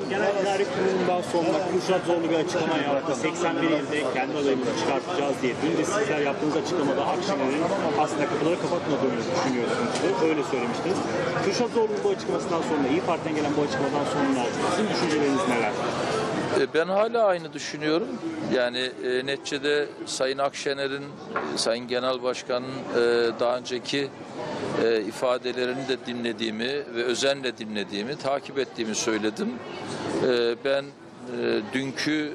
Genel İdare Kurulu'ndan sonra Kürşat Zorlu bir açıklama yaptı. 81 ilde kendi adayımızı çıkartacağız diye. Dün de sizler yaptığınız açıklamada Akşener'in aslında kapıları kapatmadığını düşünüyorsunuz. Öyle söylemiştiniz. Kürşat Zorlu'nun bu açıklamasından sonra, İyi Parti'den gelen bu açıklamadan sonra sizin düşünceleriniz neler? E, Ben hala aynı düşünüyorum. Yani e, neticede Sayın Akşener'in, Sayın Genel Başkan'ın e, daha önceki e, ifadelerini de dinlediğimi ve özenle dinlediğimi, takip ettiğimi söyledim. Ben dünkü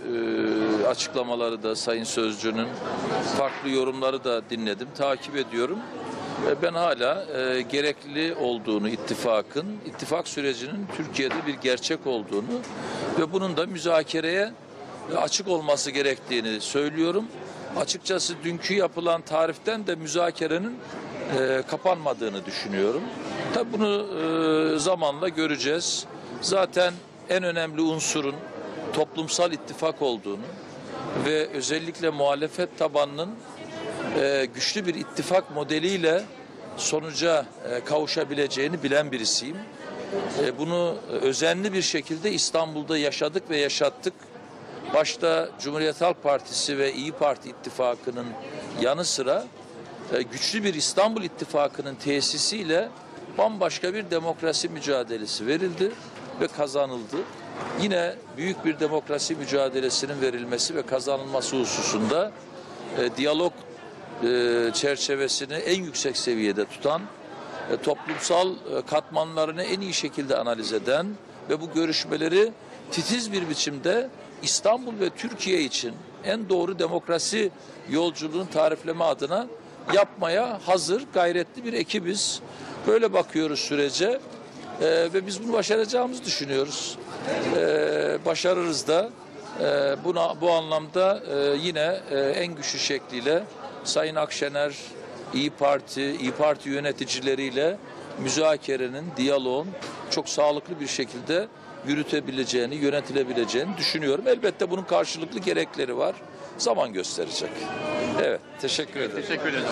açıklamaları da Sayın Sözcü'nün farklı yorumları da dinledim, takip ediyorum. Ben hala e, gerekli olduğunu ittifakın, ittifak sürecinin Türkiye'de bir gerçek olduğunu ve bunun da müzakereye e, açık olması gerektiğini söylüyorum. Açıkçası dünkü yapılan tariften de müzakerenin e, kapanmadığını düşünüyorum. Tabi bunu e, zamanla göreceğiz. Zaten en önemli unsurun toplumsal ittifak olduğunu ve özellikle muhalefet tabanının e, güçlü bir ittifak modeliyle sonuca e, kavuşabileceğini bilen birisiyim. E, bunu özenli bir şekilde İstanbul'da yaşadık ve yaşattık. Başta Cumhuriyet Halk Partisi ve İyi Parti ittifakının yanı sıra güçlü bir İstanbul ittifakının tesisiyle bambaşka bir demokrasi mücadelesi verildi ve kazanıldı. Yine büyük bir demokrasi mücadelesinin verilmesi ve kazanılması hususunda e, diyalog e, çerçevesini en yüksek seviyede tutan, e, toplumsal e, katmanlarını en iyi şekilde analiz eden ve bu görüşmeleri titiz bir biçimde İstanbul ve Türkiye için en doğru demokrasi yolculuğunu tarifleme adına yapmaya hazır, gayretli bir ekibiz. Böyle bakıyoruz sürece e, ve biz bunu başaracağımızı düşünüyoruz. E, başarırız da. E, buna bu anlamda e, yine e, en güçlü şekliyle Sayın Akşener, İyi Parti, İyi Parti yöneticileriyle müzakerenin, diyaloğun çok sağlıklı bir şekilde yürütebileceğini, yönetilebileceğini düşünüyorum. Elbette bunun karşılıklı gerekleri var. Zaman gösterecek. Evet, teşekkür ederim. Teşekkür ederiz.